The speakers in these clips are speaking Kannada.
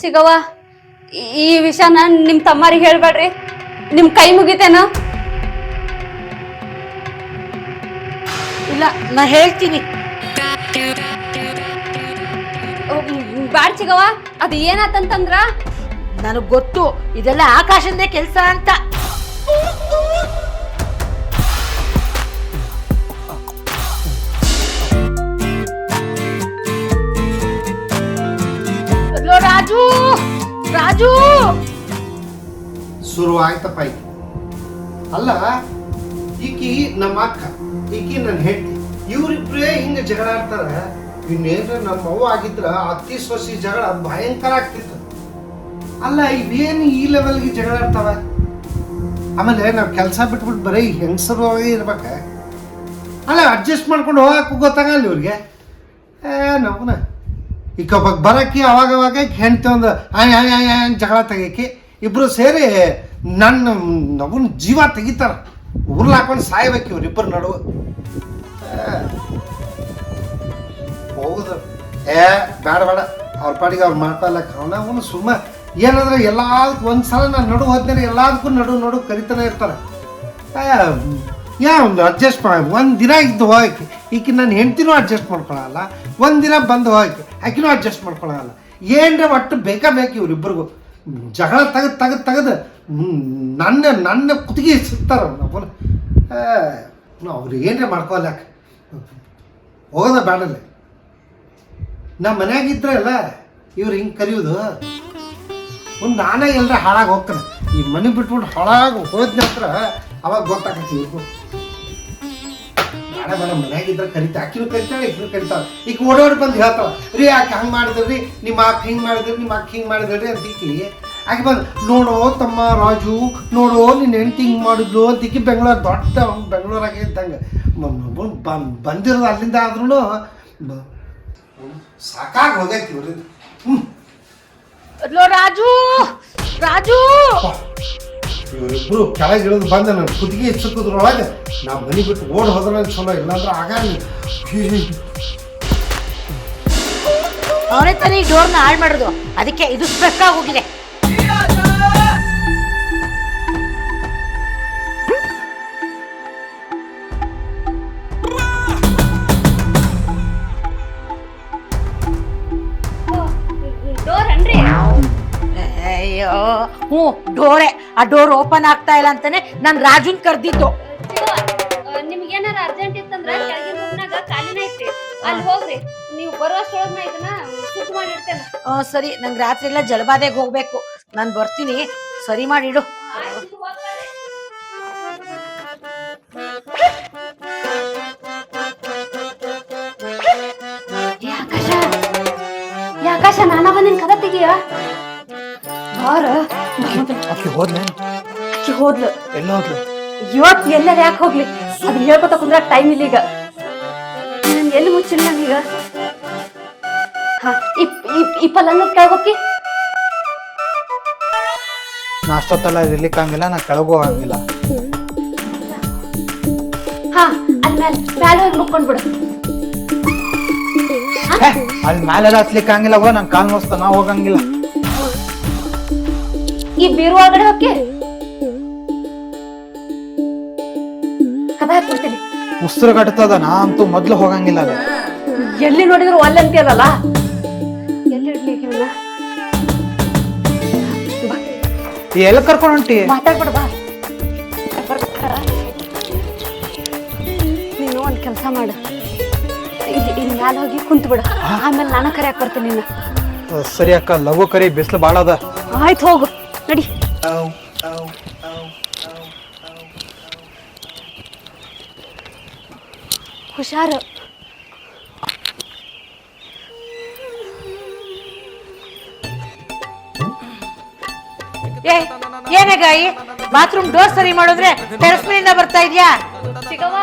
ಚಿಗವ್ವ ಈ- ವಿಷಯ ವಿಷಯನ ನಿಮ್ ತಮ್ಮರಿಗೆ ಹೇಳ್ಬೇಡ್ರಿ. ನಿಮ್ ಕೈ ಮುಗಿತೇನ? ಇಲ್ಲ ನಾ ಹೇಳ್ತೀನಿ. ಬ್ಯಾಡ್ ಚಿಗವ್ವ ಅದು ಏನಾತಂತಂದ್ರ? ನನಗ್ ಗೊತ್ತು ಇದೆಲ್ಲ ಆಕಾಶಂದೇ ಕೆಲ್ಸ ಅಂತ. ರಾಜು! ಶುರು ಆಯ್ತಪ್ಪ ಅಲ್ಲ, ಈಕಿ ನಮ್ಮ ಅಕ್ಕ, ಈಕಿ ನನ್ನ ಹೆಂಡತಿ. ಇವ್ರಿಬ್ರೇ ಹಿಂಗೆ ಜಗಳ ಆಡ್ತಾರ. ಇನ್ನೇನ್ರ ನಮ್ಮ ಅವ್ವ ಆಗಿದ್ರ ಅತ್ತಿ ಸೊಸಿ ಜಗಳ ಭಯಂಕರ ಆಗ್ತಿತ್ತು. ಅಲ್ಲ, ಇವೇನು ಈ ಲೆವೆಲ್ಗೆ ಜಗಳ ಆಡ್ತಾವ? ಆಮೇಲೆ ನಾವು ಕೆಲಸ ಬಿಟ್ಬಿಟ್ಟು ಬರೀ ಹೆಂಗಸರು ಇರ್ಬೇಕ. ಅಲ್ಲ ಅಡ್ಜಸ್ಟ್ ಮಾಡ್ಕೊಂಡು ಹೋಗಕ್ಕೆ ಗೊತ್ತಾಗಲ್ಲ ಇವ್ರಿಗೆ. ಏ ನಮ್ಮನ ಒಬ್ಬ ಬರಕ್ಕೆ ಅವಾಗ ಅವಾಗ ಹೆಂಡ್ತಿ ಒಂದು ಆಯ್ ಆಯ್ ಆಯ್ ಆಯ್ ಜಗಳ ತೆಗಿಯಕ್ಕೆ ಇಬ್ರು ಸೇರಿ ನನ್ನ ನಗುನ ಜೀವ ತೆಗಿತಾರ. ಉರ್ಲ್ ಹಾಕೊಂಡು ಸಾಯ್ಬೇಕು ಇವ್ರಿಬ್ಬರ ನಡುವೆ. ಹೌದು. ಏ ಬೇಡ ಬೇಡ ಅವ್ರ ಪಾಡಿಗೆ ಅವ್ರು ಮಾಡ್ತಾಯಿಲ್ಲ ಅವನ ಅವನು ಸುಮ್ಮ. ಏನಂದ್ರೆ ಎಲ್ಲದಕ್ಕೂ ಒಂದ್ಸಲ ನಾನು ನಡು ಹೋದ್ಮೇಲೆ ಎಲ್ಲದಕ್ಕೂ ನಡು ನಡು ಕರಿತಾನೆ ಇರ್ತಾರೆ. ಯಾ, ಒಂದು ಅಡ್ಜಸ್ಟ್ ಮಾಡಿ. ಒಂದು ದಿನ ಇದ್ದು ಹೋಗಕ್ಕೆ ಈಕೆ ನನ್ನ ಹೆಂಡ್ತಿನೂ ಅಡ್ಜಸ್ಟ್ ಮಾಡ್ಕೊಳಲ್ಲ. ಒಂದು ದಿನ ಬಂದು ಹೋಗಕ್ಕೆ ಆಕಿನೂ ಅಡ್ಜಸ್ಟ್ ಮಾಡ್ಕೊಳಲ್ಲ. ಏನ್ರ ಒಟ್ಟು ಬೇಕಾ ಬೇಕು ಇವ್ರಿಬ್ಬರಿಗೂ ಜಗಳ ತೆಗೆದು ತೆಗೆದು ತೆಗೆದು. ನನ್ನ ನನ್ನ ಕುತ್ತಿಗೆ ಸಿಗ್ತಾರ ನಾವು ಅವ್ರು ಏನ್ರ ಮಾಡ್ಕೊಲ್ಲಕ್ಕೆ ಹೋಗೋದ ಬೇಡಲ್ಲ ನಮ್ಮ ಮನ್ಯಾಗ ಇದ್ರಲ್ಲ ಇವ್ರು ಹಿಂಗೆ ಕರೆಯೋದು. ಒಂದು ನಾನೇ ಎಲ್ಲರ ಹಾಳಾಗಿ ಹೋಗ್ತಾನೆ. ಈ ಮನೆ ಬಿಟ್ಬಿಟ್ಟು ಹಾಳಾಗಿ ಹೋದ ನಂತರ ಅವಾಗ ಇವ್ರಿಗೂ. ಬೇಡ ಬೇಡ, ಮನ್ಯಾಗಿದ್ರೆ ಕರಿತಾ. ಆಕಿನೂ ಕರಿತಾಳೆ ಈಕಿನೂ ಕರಿತಾಳೆ. ಈಗ ಓಡೋಡಿ ಬಂದು ಹೇಳ್ತಾಳ, ರೀ, ಆಕೆ ಹಂಗೆ ಮಾಡಿದ್ರಿ, ನಿಮ್ಮ ಅಕ್ಕ ಹಿಂಗೆ ಮಾಡಿದ್ರಿ, ನಿಮ್ಮ ಅಕ್ಕ ಹಿಂಗೆ ಮಾಡಿದ್ರಿ ಅಂತ ಈಕಿ ಆಕೆ ಬಂದು, ನೋಡೋ ತಮ್ಮ ರಾಜು, ನೋಡೋ ನಿನ್ನ ಹೆಂಡ್ತಿ ಹಿಂಗೆ ಮಾಡಿದ್ಲು ಅಂತ ಈಕಿ ಬೆಂಗಳೂರು, ದೊಡ್ಡ ಬೆಂಗಳೂರಾಗೆ ಇದ್ದಂಗೆ. ಬಂದಿರೋದು ಅಲ್ಲಿಂದ ಆದ್ರೂ ಸಾಕಾಗಿ ಹೋಗೈತಿ ಇವ್ರಿಂದ ರಾಜು ರಾಜು! ಇವರಿಬ್ರು ಕೆಳಗೆ ಇಳಿದು ಬಂದ ನನ್ನ ಕುತ್ತಿಗೆ ಹೆಚ್ಚುಕೋದ್ರೊಳಗೆ ನಾ ಮನೆ ಬಿಟ್ಟು ಓಡ್ ಹೋದ್ರೆ ಚಲೋ, ಇಲ್ಲಾಂದ್ರೆ ಆಗಲ್ಲ ಅವನೇ ತಾನೇ ಡೋರ್ನ ಹಾಳು ಮಾಡೋದು. ಅದಕ್ಕೆ ಇದು ಸ್ಪೆಕ್ ಹೋಗಿದೆ. ಹ್ಞೂ ಡೋರೆ. ಆ ಡೋರ್ ಓಪನ್ ಆಗ್ತಾ ಇಲ್ಲ ಅಂತಾನೆ ನಾನು ರಾಜುನ್ ಕರ್ದಿದ್ದು. ನಿಮ್ಗೆ ಏನಾರ ಅರ್ಜೆಂಟ್ ಇತ್ತಂದ್ರ ಕೆಳಗಿನ ರೂಮ್ನಾಗ ಖಾಲಿನ ಐತಿ ಅಲ್ಲಿ ಹೋಗ್ರಿ. ನೀವು ಬರುವಷ್ಟೊಳಗ್ ನಾ ಇದನ್ನ ಸುಟ್ಟು ಮಾಡಿರ್ತೇನೆ ಆ, ಸರಿ. ನಂಗೆ ರಾತ್ರಿ ಎಲ್ಲ ಜಲಬಾದೆಗೆ ಹೋಗ್ಬೇಕು. ನಾನು ಬರ್ತೀನಿ. ಸರಿ ಮಾಡಿಡು. ಏ ಆಕಾಶ. ಏ ಆಕಾಶ ನಾನ ಬಂದಿನ ಕದ ತೆಗಿಯ ಬಾರ. ಆಕೆ ಹೋದ್ಲೆ? ಆಕಿ ಹೋದ್ಲು. ಎಲ್ಲ ಹೋದ್ಲು ಇವತ್ತು ಎಲ್ಲರ ಯಾಕೆ ಹೋಗ್ಲಿ? ಅದ್ ಹೇಳ್ಕೊತ ಕುಂದ್ರ ಟೈಮ್ ಇಲ್ಲ ಈಗ. ನಾನು ಎಲ್ಲಿ ಮುಚ್ಚಿಲ್ಲ ನಾನೀಗ ಹಾ ಈ ಈ ಪಲ್ಲಂಗ ಕೆಳಗೋಕಿ. ನಾ ಅಷ್ಟೊತ್ತಲ್ಲ ಇರ್ಲಿಕ್ಕಂಗಿಲ್ಲ ನಾ ಕೆಳಗೂ ಆಗಿಲ್ಲ ಹಾ ಅಲ್ಲಿ ಮ್ಯಾಲೆ ಮ್ಯಾಲ ಹೋಗಿ ಮುಕ್ಕೊಂಡ್ಬಿಡು ಅಲ್ಲಿ ಮ್ಯಾಲೆಲ್ಲ ಹತ್ಲಿಕ್ಕಂಗಿಲ್ಲ ಹೋಗ ನಂಗೆ ಕಾಲ್ ನೋಸ್ತ ನಾ ಹೋಗಂಗಿಲ್ಲ. ಈ ಬೀರು ಒಳಗಡೆ ಹೋಗಿ. ಕದ ಹಾಕ್ಬಿಡ್ತೀನಿ ಉಸಿರು ಕಟ್ತದ ನಾ ಅಂತೂ ಮೊದ್ಲು ಹೋಗಂಗಿಲ್ಲ ಅದು. ಎಲ್ಲಿ ನೋಡಿದ್ರು ಒಲ್ಲೆ ಅಂತೀಯಲ್ಲ ಎಲ್ಲಿ ಇಡ್ಲಿ ಇವನ್ನ ಈ ಎಲ್ಲಿ ಕರ್ಕೊಂಡು ಹೊಂಟಿ? ಮಾತಾಡ್ಬಿಡ ಬಾ. ನೀನು ಒಂದು ಕೆಲಸ ಮಾಡು. ಇಲ್ಲಿ ಇಲ್ಲಿ ಮ್ಯಾಲ ಹೋಗಿ ಕುಂತ್ ಬಿಡು. ಆಮೇಲೆ ನಾನು ಕರೆಯಾಕ್ ಬರ್ತೀನಿ ನಿನ್ನ. ಸರಿ ಅಕ್ಕ ಲಘು ಕರಿ ಬಿಸಿಲು ಭಾಳ ಅದ. ಆಯ್ತು ಹೋಗು. ಹುಷಾರು. ಏ ಏನೇ ಗಾಯಿ ಬಾತ್ರೂಮ್ ಡೋರ್ ಸರಿ ಮಾಡಿದ್ರೆ ಟೆರಸ್ ಮೇಲಿಂದ ಬರ್ತಾ ಇದ್ಯಾ? ಚಿಗವ್ವ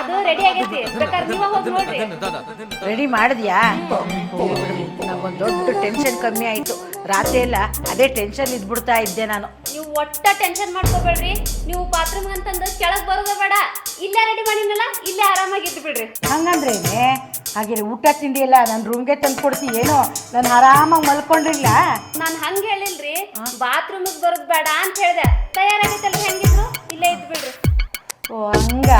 ಅದು ರೆಡಿ ಆಗೈತಿ. ಬೇಕಾದ್ರೆ ನೀವ ಹೋಗಿ ನೋಡ್ರಿ. ರೆಡಿ ಮಾಡಿದ್ಯಾ? ನಂಗೊಂದು ದೊಡ್ಡ ಟೆನ್ಷನ್ ಕಮ್ಮಿ ಆಯ್ತು. ರಾತ್ರಿ ಎಲ್ಲ ಅದೇ ಟೆನ್ಷನ್ ಇದ್ಬಿಡ್ತಾ ಇದ್ದೆ ನಾನು. ನೀವು ಒಟ್ಟ ಟೆನ್ಷನ್ ಮಾಡ್ಕೋಬೇಡ್ರಿ. ನೀವು ಬಾತ್ರೂಮ್ ಅಂತಂದು ಕೆಳಗ್ ಬರೋದ ಬೇಡ. ಇಲ್ಲೇ ರೆಡಿ ಮಾಡಿನಲ್ಲ ಇಲ್ಲೇ ಆರಾಮಾಗಿ ಇದ್ದು ಬಿಡ್ರಿ. ಹಂಗಂದ್ರೇನೆ ಹಾಗೆ ಊಟ ತಿಂಡಿ ಎಲ್ಲ ನನ್ನ ರೂಮ್ಗೆ ತಂದು ಕೊಡ್ತಿ ಏನೋ ನಾನು ಆರಾಮಾಗಿ ಮಲ್ಕೊಂಡಿಲ್ಲ ನಾನು ಹಂಗ ಹೇಳಿಲ್ರಿ ಬಾತ್ರೂಮಿಗೆ ಬರೋದ್ ಬೇಡ ಅಂತ ಹೇಳ್ದೆ. ತಯಾರಾಗಿತ್ತಲ್ಲ ಹೆಂಗಿದ್ರು? ಇಲ್ಲೇ ಇದ್ದು ಬಿಡ್ರಿ. ಓ ಹಂಗ?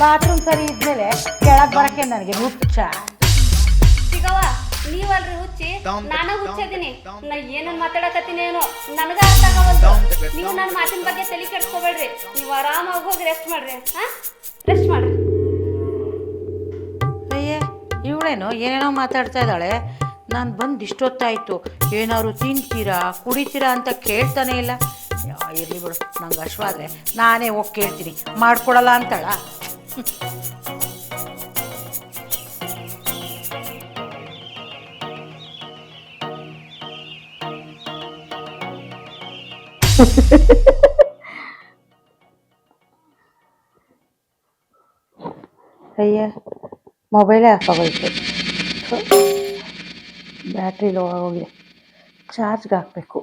ಬಾತ್ರೂಮ್ ಸರಿ ಇದ್ಮೇಲೆ ಕೆಳಗ್ ಬರಕ್ಕೆ ನನಗೆ ಹುಚ್ಚ. ನೀವಲ್ರಿ ಹುಚ್ಚಿ? ನಾನು ಹುಚ್ಚದೀನಿ. ನಾ ಏನನ್ ಮಾತಾಡಕತ್ತೀನಿ ಏನೋ? ನನಗ ಅರ್ಥ ಆಗವಲ್ದು. ನೀವು ನನ್ನ ಮಾತಿನ ಬಗ್ಗೆ ತಲೆ ಕೆಡ್ಸ್ಕೊಬೇಡ್ರಿ. ನೀವು ಆರಾಮಾಗಿ ಹೋಗಿ ರೆಸ್ಟ್ ಮಾಡ್ರಿ. ಹಾ? ರೆಸ್ಟ್ ಮಾಡ್ರಿ. ಅಯ್ಯೇ ಇವಳೇನು ಏನೇನೋ ಮಾತಾಡ್ತಾ ಇದ್ದಾಳೆ. ನಾನು ಬಂದು ಇಷ್ಟೊತ್ತಾಯ್ತು. ಏನಾದ್ರು ತಿಂತೀರಾ ಕುಡಿತೀರಾ ಅಂತ ಕೇಳ್ತಾನೆ ಇಲ್ಲ. ಯಾ, ಇರ್ಲಿ ಬಿಡು. ನಂಗೆ ಅಶ್ವಾದ್ರೆ ನಾನೇ ಹೋಗಿ ಕೇಳ್ತೀನಿ. ಮಾಡ್ಕೊಡಲ್ಲ ಅಂತಾಳ. ಅಯ್ಯ ಮೊಬೈಲೇ ಹಾಕೋಬೇಕು ಬ್ಯಾಟ್ರಿ ಲೋ ಆಗೋಗಿದೆ ಚಾರ್ಜ್ಗೆ ಹಾಕಬೇಕು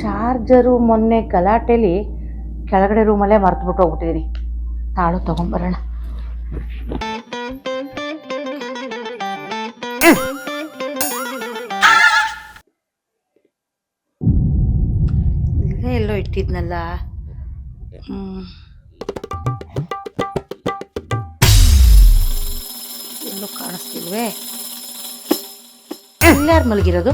ಚಾರ್ಜರು ಮೊನ್ನೆ ಗಲಾಟೆಲಿ ಕೆಳಗಡೆ ರೂಮಲ್ಲೇ ಮರ್ತುಬಿಟ್ಟು ಹೋಗ್ಬಿಟ್ಟಿದ್ದೀನಿ ತಾಳು ತೊಗೊಂಬರೋಣ ಇಲ್ಲೇ ಎಲ್ಲೋ ಇಟ್ಟಿದ್ನಲ್ಲ. ಎಲ್ಲೂ ಕಾಣಿಸ್ತಿಲ್ವೇ? ಎಲ್ಲಾರ್ ಮಲಗಿರೋದು?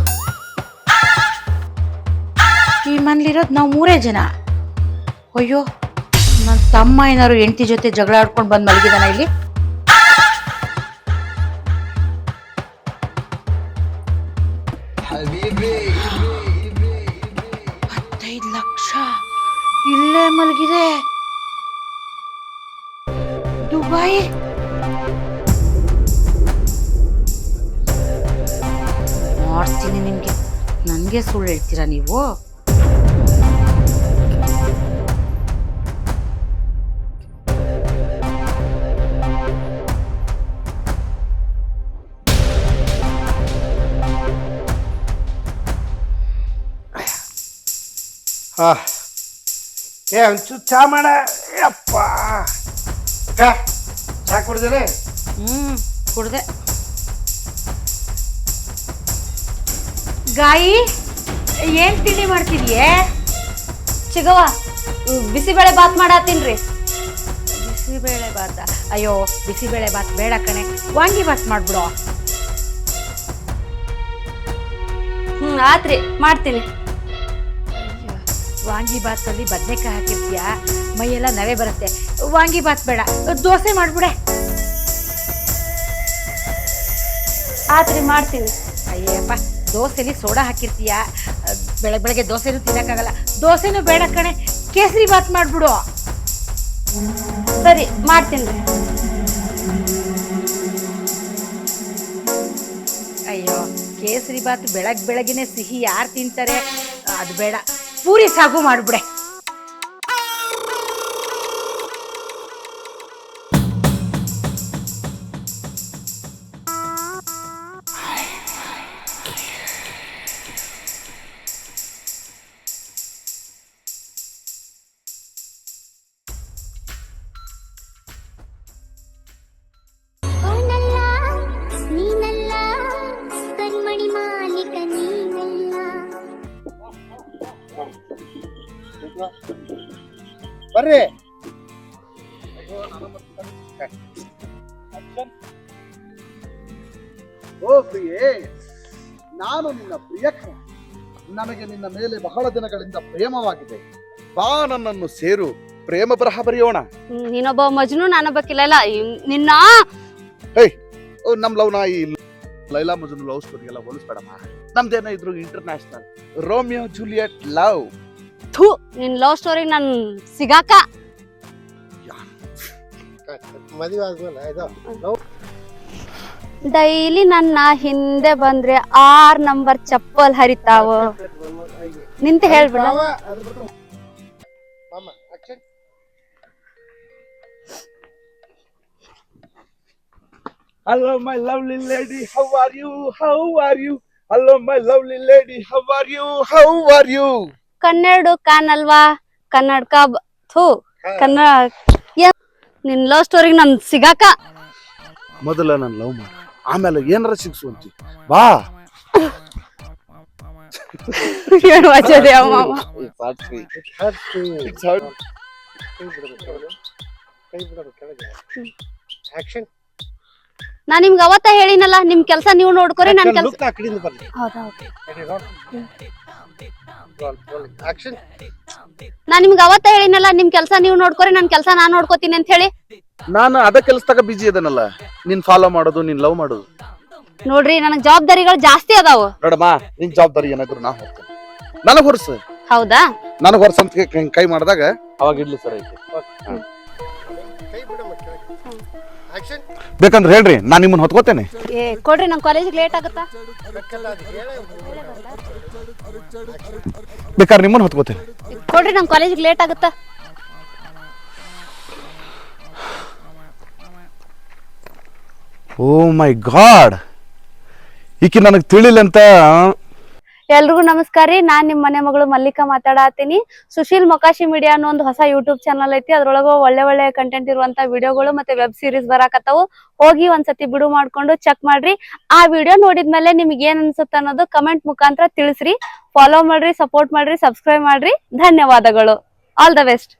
ಈ ಮನೇಲಿರೋದು ನಾವು ಮೂರೇ ಜನ. ಅಯ್ಯೋ ನನ್ನ ತಮ್ಮ ಏನಾದ್ರು ಹೆಂಡತಿ ಜೊತೆ ಜಗಳ ಆಡ್ಕೊಂಡು ಬಂದು ಮಲಗಿದಾನ ಇಲ್ಲಿ? ಮಾಡ್ತೀನಿ ನಿಮಗೆ. ನನಗೆ ಸುಳ್ಳು ಹೇಳ್ತೀರಾ ನೀವು? ಹಾ. ಏ ಒಂಚೂರು ಚಾ ಮಾಡ. ಅಪ್ಪ ಚಾ ಕುಡ್ದೇನೆ ಹ್ಞೂ ಕುಡ್ದೆ. ಗಾಯಿ, ಏನ್ ತಿಂಡಿ ಮಾಡ್ತಿದ್ಯೆ? ಚಿಗವ ಬಿಸಿಬೇಳೆ ಬಾತ್ ಮಾಡತ್ತೀನ್ರಿ ಬಿಸಿಬೇಳೆ ಬಾತ? ಅಯ್ಯೋ, ಬಿಸಿಬೇಳೆ ಬಾತ್ ಬೇಡ ಕಣೆ. ವಾಂಗಿ ಬಾತ್ ಮಾಡ್ಬಿಡು. ಹ್ಮ್, ಆತ್ರಿ, ಮಾಡ್ತೀನಿ. ವಾಂಗಿ ಬಾತಲ್ಲಿ ಬದನೆಕಾಯಿ ಹಾಕಿರ್ತೀಯ? ಮೈಯೆಲ್ಲ ನವೆ ಬರುತ್ತೆ. ವಾಂಗಿ ಬಾತ್ ಬೇಡ. ದೋಸೆ ಮಾಡ್ಬಿಡೆ. ಆತ್ರಿ, ಮಾಡ್ತೀನಿ. ದೋಸೆಲಿ ಸೋಡಾ ಹಾಕಿರ್ತೀಯ ಬೆಳಗ್ಗೆ ಬೆಳಗ್ಗೆ ದೋಸೆನೂ ತಿನ್ನಕ್ಕಾಗಲ್ಲ. ದೋಸೆನೂ ಬೇಡ ಕಣೆ, ಕೇಸರಿ ಬಾತ್ ಮಾಡ್ಬಿಡು. ಸರಿ, ಮಾಡ್ತೀನಿ ಅಯ್ಯೋ, ಕೇಸರಿ ಬಾತ್ ಬೆಳಗ್ಗೆ ಬೆಳಗ್ಗೆನೆ ಸಿಹಿ ಯಾರು ತಿಂತಾರೆ? ಅದು ಬೇಡ. ಪೂರಿ ಸಾಗು ಮಾಡ್ಬಿಡೆ. ಬರ್ರಿ. ಓ ಪ್ರಿಯೇ ನಾನು ನಿನ್ನ ಪ್ರಿಯಕರ ನನಗೆ ನಿನ್ನ ಮೇಲೆ ಬಹಳ ದಿನಗಳಿಂದ ಪ್ರೇಮವಾಗಿದೆ. ಬಾ ನನ್ನನ್ನು ಸೇರು. ಪ್ರೇಮ ಬರಹ ಬರೆಯೋಣ. ನೀನೊಬ್ಬ ಮಜ್ನು ನಾನೊಬ್ಬ ಕಿಲೈಲ. ನಿನ್ನ ಓ ನಮ್ ಲವ್ ನಾ ಈ ಲೈಲಾ ಮಜನು ಲವ್ ಸ್ಟೋರಿ ಎಲ್ಲ ಹೋಲಿಸ್ಬೇಡಮ್ಮ. ನಮ್ದೇನೋ ಇದ್ರು ಇಂಟರ್ನ್ಯಾಷನಲ್ ರೋಮಿಯೋ ಜೂಲಿಯಟ್ ಲವ್. ಥೂ ನಿನ್ ಲವ್ ಸ್ಟೋರಿ ನನ್ ಸಿಗಾಕ ಮದುವೆ ಆದ್ಮೇಲೆ ಇದು ಡೈಲಿ ನನ್ನ ಹಿಂದೆ ಬಂದ್ರೆ ಆರ್ ನಂಬರ್ ಚಪ್ಪಲ್ ಹರಿತಾವ ನಿಂತ ಹೇಳ್ಬಿಡ. Hello, my lovely lady. How are you? How are you? Hello my lovely lady how are you how are you Kannada ಕಾನಲ್ವಾ ಕನ್ನಡಕ ಥೂ ಕನ್ನಡ ನಿನ್ ಲವ್ ಸ್ಟೋರಿಗೆ ನನ್ ಸಿಗಾಕ. ಮೊದಲ ನಾನು ಲವ್ ಮಾಡ. ಆಮೇಲೆ ಏನಾರ ಸಿಗ್ಸುವಂತಿ. ಬಾ. ಏನ್ ವಚದೆ ನಾ ನಿಮ್ಗೆ ಅವತ್ತ ಹೇಳಿನಲ್ಲ ನಿಮ್ ಕೆಲಸ ನೀವು ನೋಡ್ಕೊರಿ ನನ್ ಕೆಲಸ ಲುಕ್ ನಾ ನಿಮ್ಗೆ ಅವತ್ತ ಹೇಳಿನಲ್ಲ ನಿಮ್ ಕೆಲಸ ನೀವು ನೋಡ್ಕೊರಿ ನನ್ ಕೆಲಸ ನಾನ್ ನೋಡ್ಕೋತೀನಿ ಅಂತ ಹೇಳಿ. ನಾನು ಅದ ಕೆಲಸದಾಗ ಬಿಜಿ ಇದನಲ್ಲ ನಿನ್ ಫಾಲೋ ಮಾಡೋದು ನಿನ್ ಲವ್ ಮಾಡೋದು. ನೋಡ್ರಿ ನನಗ್ ಜವಾಬ್ದಾರಿಗಳು ಜಾಸ್ತಿ ಅದಾವ. ನೋಡಮ್ಮ ನಿನ್ ಜವಾಬ್ದಾರಿ ಏನಾದ್ರು ನಾ ಹೋಗ್ತೇನೆ ನನಗ್ ಹೊರ್ಸ. ಹೌದಾ? ನನಗ್ ಹೊರ್ಸ ಅಂತ ಕೈ- ಕೈ ಮಾಡಿದಾಗ ಅವಾಗ ಇಡ್ಲಿ ಸರ್ ಐತೆ ಬೇಕಂದ್ರೆ ಹೇಳ್ರಿ ನಾನು ನಿಮ್ಮನ್ನ ಹೊತ್ಕೋತೇನೆ. ಏ ಕೊಡ್ರಿ ನಮ್ ಕಾಲೇಜಿಗೆ ಲೇಟ್ ಆಗುತ್ತಾ? ಬೇಕಲ್ಲ ಅದು ಹೇಳೇ ಬೇಕಾದ್ರೆ ನಿಮ್ಮನ್ನ ಹೊತ್ಕೋತೇನೆ. ಕೊಡ್ರಿ ನಮ್ ಕಾಲೇಜಿಗೆ ಲೇಟ್ ಆಗುತ್ತಾ? ಓ ಮೈ ಗಾಡ್ ಈಕೆ ನನಗ್ ತಿಳಿಲ್ಲ ಅಂತ ಎಲ್ರಿಗೂ ನಮಸ್ಕಾರ ರೀ. ನಾನ್ ನಿಮ್ ಮನೆ ಮಗಳು ಮಲ್ಲಿಕಾ ಮಾತಾಡತ್ತೀನಿ ಸುಶೀಲ್ ಮೊಕಾಶಿ ಮೀಡಿಯಾ ಅನ್ನೋ ಒಂದು ಹೊಸ ಯೂಟ್ಯೂಬ್ ಚಾನಲ್ ಐತಿ. ಅದ್ರೊಳಗ ಒಳ್ಳೆ ಒಳ್ಳೆ ಕಂಟೆಂಟ್ ಇರುವಂತ ವಿಡಿಯೋಗಳು ಮತ್ತೆ ವೆಬ್ ಸೀರೀಸ್ ಬರಾಕತ್ತಾವು. ಹೋಗಿ ಒಂದ್ಸತಿ ಬಿಡು ಮಾಡ್ಕೊಂಡು ಚೆಕ್ ಮಾಡ್ರಿ. ಆ ವಿಡಿಯೋ ನೋಡಿದ್ಮೇಲೆ ನಿಮ್ಗೆ ಏನ್ ಅನ್ಸುತ್ತೆ ಅನ್ನೋದು ಕಮೆಂಟ್ ಮುಖಾಂತರ ತಿಳಿಸ್ರಿ. ಫಾಲೋ ಮಾಡ್ರಿ ಸಪೋರ್ಟ್ ಮಾಡ್ರಿ ಸಬ್ಸ್ಕ್ರೈಬ್ ಮಾಡ್ರಿ. ಧನ್ಯವಾದಗಳು. All the best